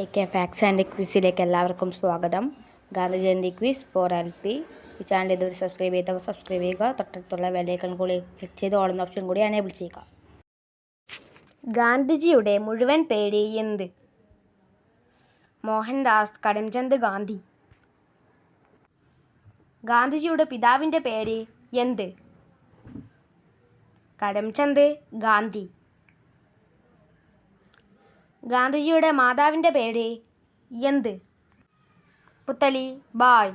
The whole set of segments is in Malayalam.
എ കെ ഫാക്സ് ആൻഡ് ക്വിസിലേക്ക് എല്ലാവർക്കും സ്വാഗതം. Gandhi Jayanti quiz for L P ഈ ചാനൽ ഇതുവരെ സബ്സ്ക്രൈബ് ചെയ്തവർ സബ്സ്ക്രൈബ് ചെയ്യുക. തൊട്ടടുത്തുള്ള ബെല്ലൈക്കൺ കൂടി ക്ലിക്ക് ചെയ്ത് ഓളുന്ന ഓപ്ഷൻ കൂടി എനേബിൾ ചെയ്യുക. ഗാന്ധിജിയുടെ മുഴുവൻ പേര് എന്ത്? മോഹൻദാസ് കരംചന്ദ് ഗാന്ധി. ഗാന്ധിജിയുടെ പിതാവിന്റെ പേര് എന്ത്? കരംചന്ദ് ഗാന്ധി. ഗാന്ധിജിയുടെ മാതാവിന്റെ പേര് എന്ത്? പുത്തലി ബായ്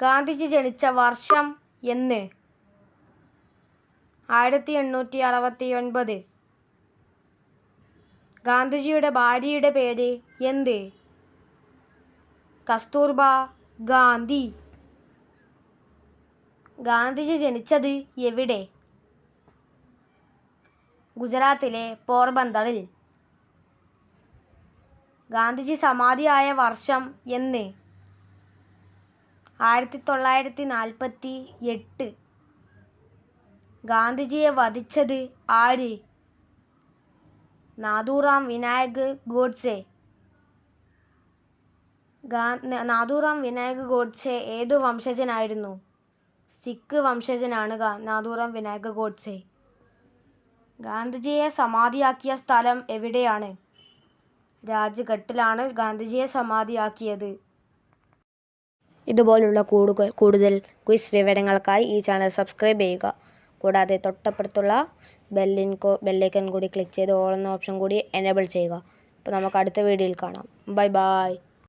ഗാന്ധിജി ജനിച്ച വർഷം എന്ന്? ആയിരത്തി എണ്ണൂറ്റി അറുപത്തി ഒൻപത് ഗാന്ധിജിയുടെ ഭാര്യയുടെ പേര് എന്ത്? കസ്തൂർബ ഗാന്ധി. ഗാന്ധിജി ജനിച്ചത് എവിടെ? ഗുജറാത്തിലെ പോർബന്തറിൽ ഗാന്ധിജി സമാധിയായ വർഷം എന്ന് ആയിരത്തി തൊള്ളായിരത്തി നാൽപ്പത്തി എട്ട് ഗാന്ധിജിയെ വധിച്ചത് ആര്? നാദൂറാം വിനായക് ഗോഡ്സെ. ഗാ നാദൂറാം വിനായക് ഗോഡ്സെ ഏതു വംശജനായിരുന്നു? സിഖ് വംശജനാണ് നാഥൂറാം വിനായക് ഗോഡ്സെ. ഗാന്ധിജിയെ സമാധിയാക്കിയ സ്ഥലം എവിടെയാണ്? രാജ്ഘട്ടിലാണ് ഗാന്ധിജിയെ സമാധിയാക്കിയത്. ഇതുപോലുള്ള കൂടുതൽ ക്വിസ് വിവരങ്ങൾക്കായി ഈ ചാനൽ സബ്സ്ക്രൈബ് ചെയ്യുക. കൂടാതെ തൊട്ടപ്പുറത്തുള്ള കോ ബെല്ലൈക്കൺ കൂടി ക്ലിക്ക് ചെയ്ത് ഓൾ എന്ന ഓപ്ഷൻ കൂടി എനേബിൾ ചെയ്യുക. അപ്പോൾ നമുക്ക് അടുത്ത വീഡിയോയിൽ കാണാം. Bye bye.